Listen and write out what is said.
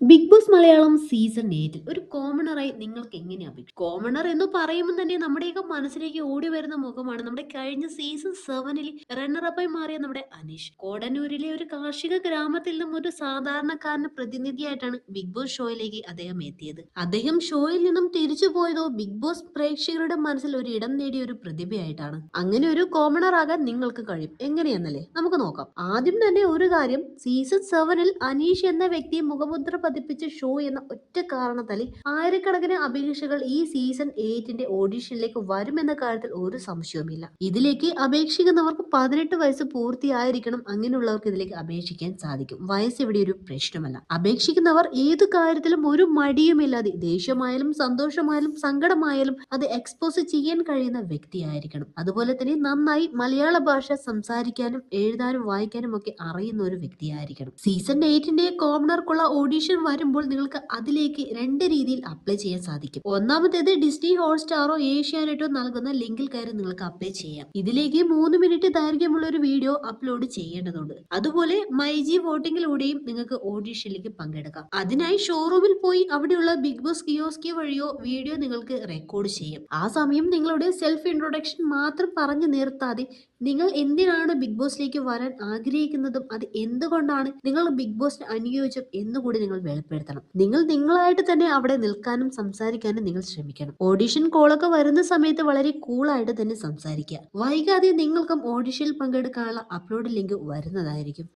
Big Boss Malayalam season എയ്റ്റിൽ ഒരു കോമണറായി നിങ്ങൾക്ക് എങ്ങനെ അഭിപ്രായം കോമണർ എന്ന് പറയുമ്പോൾ തന്നെ നമ്മുടെയൊക്കെ മനസ്സിലേക്ക് ഓടി വരുന്ന മുഖമാണ്. നമ്മുടെ കഴിഞ്ഞ സീസൺ സെവനിൽ റണ്ണറപ്പായി മാറിയ നമ്മുടെ അനീഷ്. കോടന്നൂരിലെ ഒരു കാർഷിക ഗ്രാമത്തിൽ നിന്നും ഒരു സാധാരണക്കാരന് പ്രതിനിധിയായിട്ടാണ് ബിഗ് ബോസ് ഷോയിലേക്ക് അദ്ദേഹം എത്തിയത്. അദ്ദേഹം ഷോയിൽ നിന്നും തിരിച്ചു പോയതോ ബിഗ് ബോസ് പ്രേക്ഷകരുടെ മനസ്സിൽ ഒരു ഇടം നേടിയ ഒരു പ്രതിഭയായിട്ടാണ്. അങ്ങനെ ഒരു കോമണർ ആകാൻ നിങ്ങൾക്ക് കഴിയും. എങ്ങനെയെന്നല്ലേ? നമുക്ക് നോക്കാം. ആദ്യം തന്നെ ഒരു കാര്യം സീസൺ സെവനിൽ അനീഷ് എന്ന വ്യക്തി മുഖമുദ്ര പതിപ്പിച്ച ഷോ എന്ന ഒറ്റ കാരണത്താൽ ആയിരക്കണക്കിന് അപേക്ഷകൾ ഈ സീസൺ എയ്റ്റിന്റെ ഓഡിഷനിലേക്ക് വരുമെന്ന കാര്യത്തിൽ ഒരു സംശയവുമില്ല. ഇതിലേക്ക് അപേക്ഷിക്കുന്നവർക്ക് പതിനെട്ട് വയസ്സ് പൂർത്തിയായിരിക്കണം അങ്ങനെയുള്ളവർക്ക് ഇതിലേക്ക് അപേക്ഷിക്കാൻ സാധിക്കും. വയസ്സ് ഇവിടെ ഒരു പ്രശ്നമല്ല. അപേക്ഷിക്കുന്നവർ ഏത് കാര്യത്തിലും ഒരു മടിയുമില്ലാതെ ദേഷ്യമായാലും സന്തോഷമായാലും സങ്കടമായാലും അത് എക്സ്പോസ് ചെയ്യാൻ കഴിയുന്ന വ്യക്തിയായിരിക്കണം. അതുപോലെ തന്നെ നന്നായി മലയാള ഭാഷ സംസാരിക്കാനും എഴുതാനും വായിക്കാനും ഒക്കെ അറിയുന്ന ഒരു വ്യക്തിയായിരിക്കണം. സീസൺ എയ്റ്റിന്റെ കോമണർക്കുള്ള ഓഡിഷൻ വരുമ്പോൾ നിങ്ങൾക്ക് അതിലേക്ക് രണ്ട് രീതിയിൽ അപ്ലൈ ചെയ്യാൻ സാധിക്കും. ഒന്നാമത്തേത് ഡിസ്നി ഹോട്ട്സ്റ്റാറോ ഏഷ്യാനെറ്റോ നൽകുന്ന ലിങ്കിൽ കയറി നിങ്ങൾക്ക് അപ്ലൈ ചെയ്യാം. ഇതിലേക്ക് മൂന്ന് മിനിറ്റ് ദൈർഘ്യമുള്ള ഒരു വീഡിയോ അപ്ലോഡ് ചെയ്യേണ്ടതുണ്ട്. അതുപോലെ മൈജി വോട്ടിംഗിലൂടെയും നിങ്ങൾക്ക് ഓഡിഷനിലേക്ക് പങ്കെടുക്കാം. അതിനായി ഷോറൂമിൽ പോയി അവിടെയുള്ള ബിഗ് ബോസ് കിയോസ്കി വഴിയോ വീഡിയോ നിങ്ങൾക്ക് റെക്കോർഡ് ചെയ്യാം. ആ സമയം നിങ്ങളുടെ സെൽഫ് ഇൻട്രൊഡക്ഷൻ മാത്രം പറഞ്ഞു നിർത്താതെ നിങ്ങൾ എന്തിനാണ് ബിഗ് ബോസിലേക്ക് വരാൻ ആഗ്രഹിക്കുന്നതും അത് എന്തുകൊണ്ടാണ് നിങ്ങൾ ബിഗ് ബോസിന് അനുയോജ്യം എന്നുകൂടി നിങ്ങൾ വെളിപ്പെടുത്തണം. നിങ്ങൾ നിങ്ങളായിട്ട് തന്നെ അവിടെ നിൽക്കാനും സംസാരിക്കാനും നിങ്ങൾ ശ്രമിക്കണം. ഓഡിഷൻ കോളൊക്കെ വരുന്ന സമയത്ത് വളരെ കൂളായിട്ട് തന്നെ സംസാരിക്കുക. വൈകാതെ നിങ്ങൾക്കും ഓഡിഷനിൽ പങ്കെടുക്കാനുള്ള അപ്ലോഡ് ലിങ്ക് വരുന്നതായിരിക്കും.